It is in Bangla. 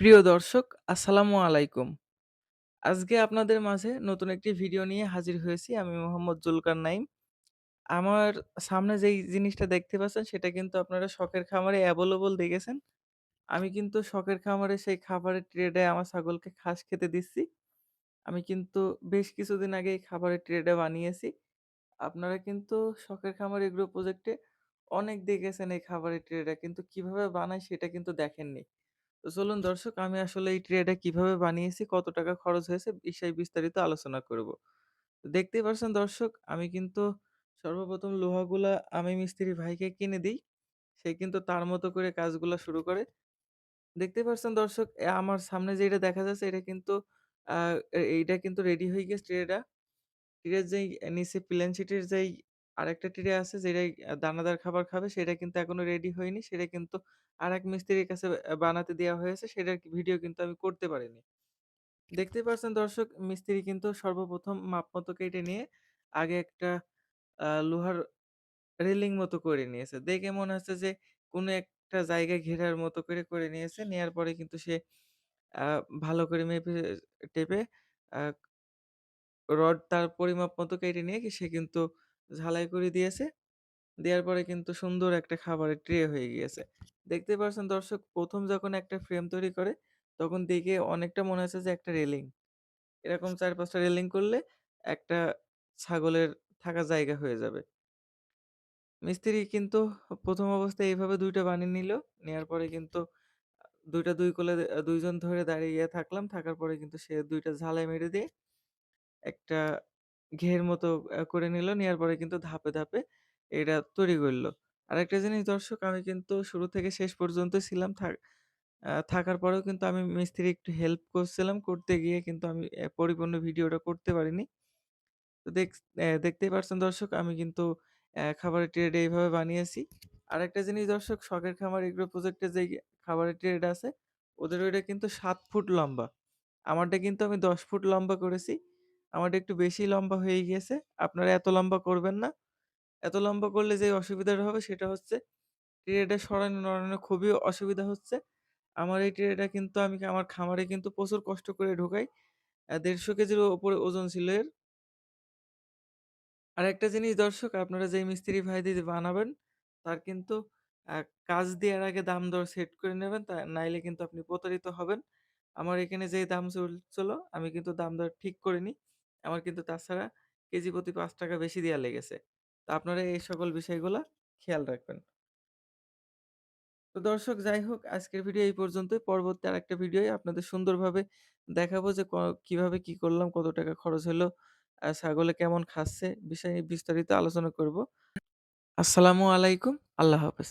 প্রিয় দর্শক, আসসালামু আলাইকুম। আজকে আপনাদের মাঝে নতুন একটি ভিডিও নিয়ে হাজির হয়েছি। আমি মোহাম্মদ জুলকার নাইম। আমার সামনে যেই জিনিসটা দেখতে পাচ্ছেন সেটা কিন্তু আপনারা শখের খামারে এভেইলেবল দেখেছেন। আমি কিন্তু শখের খামারে সেই খাবারের ট্রেটায় আমার ছাগলকে ঘাস খেতে দিচ্ছি। আমি কিন্তু বেশ কিছুদিন আগে এই খাবারের ট্রেটা বানিয়েছি। আপনারা কিন্তু শখের খামার এগ্রো প্রজেক্টে অনেক দেখেছেন এই খাবারের ট্রেটা কিন্তু কীভাবে বানায় সেটা কিন্তু দেখেননি। তো চলুন দর্শক আমি আসলে এই ট্রেটা কীভাবে বানিয়েছি, কত টাকা খরচ হয়েছে বিষয়ে বিস্তারিত আলোচনা করব। তো দেখতেই পারছেন দর্শক আমি কিন্তু সর্বপ্রথম লোহাগুলা আমি মিস্ত্রি ভাইকে কিনে দেই। সে কিন্তু তার মতো করে কাজগুলা শুরু করে। দেখতেই পারছেন দর্শক আমার সামনে যেটা দেখা যাচ্ছে এটা কিন্তু এইটা কিন্তু রেডি হয়ে গেছে ট্রেটা। ট্রের যেই নিচে প্লেন শিটের যেই আরেকটা ট্রে আছে যেটাই আ দানাদার খাবার খাবে সেটা কিন্তু এখনও রেডি হয়নি। সেটা কিন্তু আরেক মিস্ত্রির কাছে বানাতে দেওয়া হয়েছে। সেটার ভিডিও কিন্তু আমি করতে পারিনি। দেখতেই পারছেন দর্শক মিস্ত্রি কিন্তু সর্বপ্রথম মাপমতো কেটে নিয়ে আগে একটা লোহার রেলিং মতো করে নিয়েছে। দেখে মনে হচ্ছে যে কোনো একটা জায়গায় ঘেরার মতো করে, করে নিয়েছে। নেয়ার পরে কিন্তু সে ভালো করে মেপে টেপে রড তার পরিমাপ মতো কেটে নিয়ে সে কিন্তু ঝালাই করে দিয়েছে। দেওয়ার পরে কিন্তু সুন্দর একটা খাবারের ট্রে হয়ে গিয়েছে। দেখতে পারছেন দর্শক ১ম যখন একটা ফ্রেম তৈরি করে, তখন দেখে অনেকটা মনে হচ্ছে যে একটা রেলিং। এরকম ৪-৫ টা রেলিং করলে একটা ছাগলের থাকার জায়গা হয়ে যাবে। মিস্ত্রি কিন্তু ১ম অবস্থায় এভাবে ২ টা বানিয়ে নিল। নেয়ার পরে কিন্তু আ ২ টা ২ কোলে আ ২ জন ধরে দাঁড়িয়ে থাকলাম। থাকার পরে কিন্তু সে ২ টা ঝালাই মেরে দিয়ে একটা ঘের মতো করে নিল। নেয়ার পরে কিন্তু ধাপে, ধাপে এটা তৈরি করল। আরেকটা জিনিস দর্শক আমি কিন্তু শুরু থেকে শেষ পর্যন্ত ছিলাম। থাক থাকার পরেও কিন্তু আমি মিস্ত্রি একটু হেল্প করছিলাম। করতে গিয়ে কিন্তু আমি পরিপূর্ণ ভিডিওটা করতে পারিনি। তো অ্যা দেখতেই পারছেন দর্শক আমি কিন্তু খাবারের ট্রেটা এইভাবে বানিয়েছি। আরেকটা জিনিস দর্শক শখের খামার এগ্রো প্রজেক্টে যেই খাবারের ট্রেটা আছে ওদের ওইটা কিন্তু ৭ ফুট লম্বা। আমারটা কিন্তু আমি ১০ ফুট লম্বা করেছি। আমারটা একটু বেশি লম্বা হয়ে গিয়েছে। আপনারা এত লম্বা করবেন না। এত লম্বা করলে যে অসুবিধাটা হবে সেটা হচ্ছে ট্রেটা সরানো নড়ানো খুবই অসুবিধা হচ্ছে। আমার এই ট্রেটা কিন্তু আমি আমার খামারে কিন্তু প্রচুর কষ্ট করে ঢোকাই। ১৫০ কেজির উপরে ওজন ছিল এর। আরেকটা জিনিস দর্শক আপনারা যেই মিস্ত্রি ভাই দিয়ে বানাবেন, তার কিন্তু কাজ দেওয়ার আগে দাম-দর সেট করে নেবেন। তা নাইলে কিন্তু আপনি প্রতারিত হবেন। আমার এখানে যেই দাম চলছিল, আমি কিন্তু দাম-দর ঠিক করিনি। আমার কিন্তু তাছাড়া কেজি প্রতি ৳৫ বেশি দেয়া লেগেছে। তো আপনারা এই সকল বিষয়গুলা খেয়াল রাখবেন। তো দর্শক যাই হোক আজকের ভিডিও এই পর্যন্তই। পরবর্তী আরেকটা ভিডিওয় আপনাদের সুন্দরভাবে দেখাবো যে ক কীভাবে কি করলাম, কত টাকা খরচ হলো, আ ছাগলে কেমন খাচ্ছে, বিষয় নিয়ে বিস্তারিত আলোচনা করব। আসসালামু আলাইকুম। আল্লাহ হাফেজ।